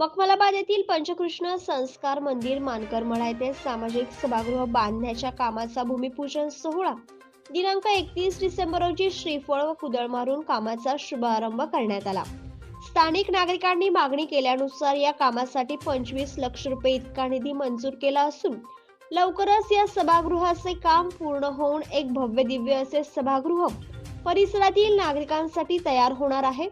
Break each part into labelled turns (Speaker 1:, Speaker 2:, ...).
Speaker 1: मखमलाबाद येथील पंचकृष्ण संस्कार मंदिर मानकरमळा येथे सामाजिक सभागृह बांधण्याच्या कामाचा भूमिपूजन सोहळा. दिनांक एकतीस डिसेंबर रोजी श्रीफळ व कुदळ मारून कामाचा शुभारंभ करण्यात आला. स्थानिक नागरिकांनी मागणी केल्यानुसार या कामासाठी पंचवीस लक्ष रुपये इतका निधी मंजूर केला असून लवकरच या सभागृहाचे काम पूर्ण होऊन एक भव्य दिव्य असे सभागृह परिसरातील नागरिकांसाठी तयार होणार आहे.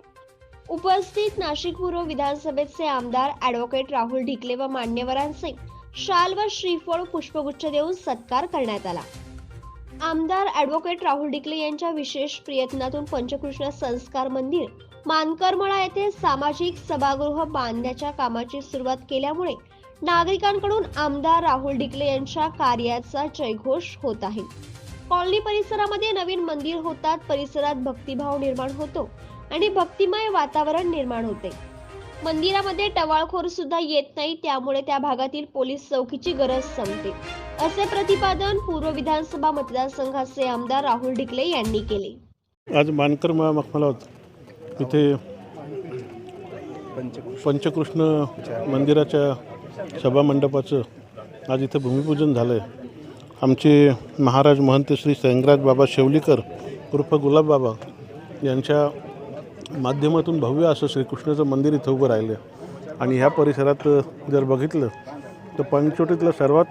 Speaker 1: उपस्थित नाशिक पूर्व विधानसभेचे आमदार ॲडव्होकेट राहुल ढिकले व मान्यवरांचे शाल व श्रीफळ पुष्पगुच्छ देऊन सत्कार करण्यात आला. आमदार ॲडव्होकेट राहुल डिकले यांच्या विशेष प्रयत्नातून पंचकृष्ण संस्कार मंदिर मानकरमळा येथे सामाजिक सभागृह बांधण्याच्या कामाची सुरुवात केल्यामुळे नागरिकांकडून आमदार राहुल डिकले यांच्या कार्याचा जयघोष होत आहे. कॉलनी परिसरामध्ये नवीन मंदिर होतात परिसरात भक्तिभाव निर्माण होतो. आणि भक्तिमय वातावरण निर्माण होते. मंदिरामध्ये टवाळखोर सुद्धा येत नाही त्यामुळे त्या भागातील पोलीस चौकीची गरज संपते. असे प्रतिपादन पूर्व विधानसभा मतदारसंघाचे आमदार राहुल ढिकले यांनी केले.
Speaker 2: आज मानकर मा मखमलावत इथे पंचकृष्ण मंदिराच्या सभामंडपाचं आज इथं भूमिपूजन झालं आहे आमचे महाराज महंत श्री सैंगराज बाबा शेवलीकर उर्फ गुलाब बाबा यांच्या माध्यमातून भव्य असं श्रीकृष्णाचं मंदिर इथं उभं राहिलं. आणि ह्या परिसरात जर बघितलं तर पंचवटीतला सर्वात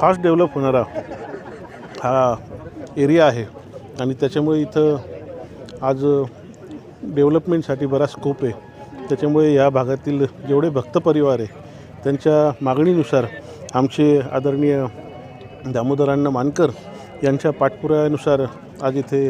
Speaker 2: फास्ट डेव्हलप होणारा हा एरिया आहे. आणि त्याच्यामुळे इथं आज डेव्हलपमेंटसाठी बराच स्कोप आहे. त्याच्यामुळे या भागातील जेवढे भक्त परिवार आहे त्यांच्या मागणीनुसार आमचे आदरणीय दामोदरांना मानकर यांच्या पाठपुराव्यानुसार आज इथे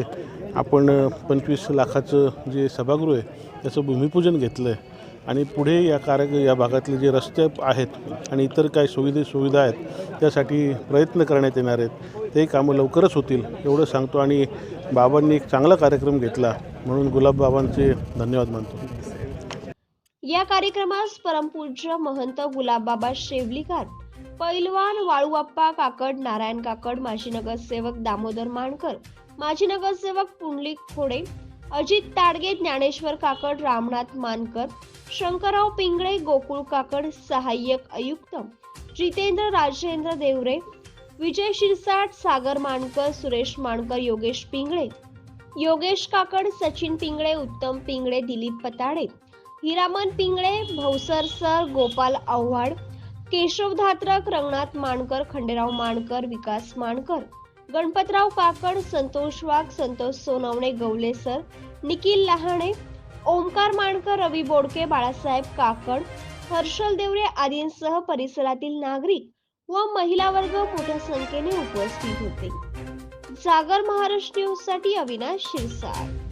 Speaker 2: आपण पंचवीस लाखाचं जे सभागृह आहे त्याचं भूमिपूजन घेतलं आहे आणि पुढे या कार्य या भागातले जे रस्ते आहेत आणि इतर काय सुविधे सुविधा आहेत त्यासाठी प्रयत्न करण्यात येणार आहेत. ते कामं लवकरच होतील एवढं सांगतो. आणि बाबांनी एक चांगला कार्यक्रम घेतला म्हणून गुलाब बाबांचे धन्यवाद मानतो.
Speaker 1: या कार्यक्रमास परमपूज्य महंत गुलाबबाबा शेवलीकर पैलवान वाळूआप्पा काकड नारायण काकड माजी नगरसेवक दामोदर मानकर माजी नगरसेवक पुंडलिक खोडे अजित ताडगे ज्ञानेश्वर काकड रामनाथ मानकर शंकरराव पिंगळे गोकुळ काकड सहाय्यक आयुक्त जितेंद्र राजेंद्र देवरे विजय शिरसाट सागर मानकर सुरेश मानकर योगेश पिंगळे योगेश काकड सचिन पिंगळे उत्तम पिंगळे दिलीप पताडे हिरामन पिंगळे भवसर सर गोपाल आव्हाड केशव धात्रक रंगनाथ मानकर खंडेराव मानकर विकास मानकर गणपतराव काकड संतोष वाघ संतोष सोनवणे गवले सर निखिल लहाणे ओमकार माणकर रवी बोडके बाळासाहेब काकड हर्षल देवरे आदींसह परिसरातील नागरिक व महिला वर्ग मोठ्या संख्येने उपस्थित होते. जागर महाराष्ट्र न्यूजसाठी अविनाश शिरसाट.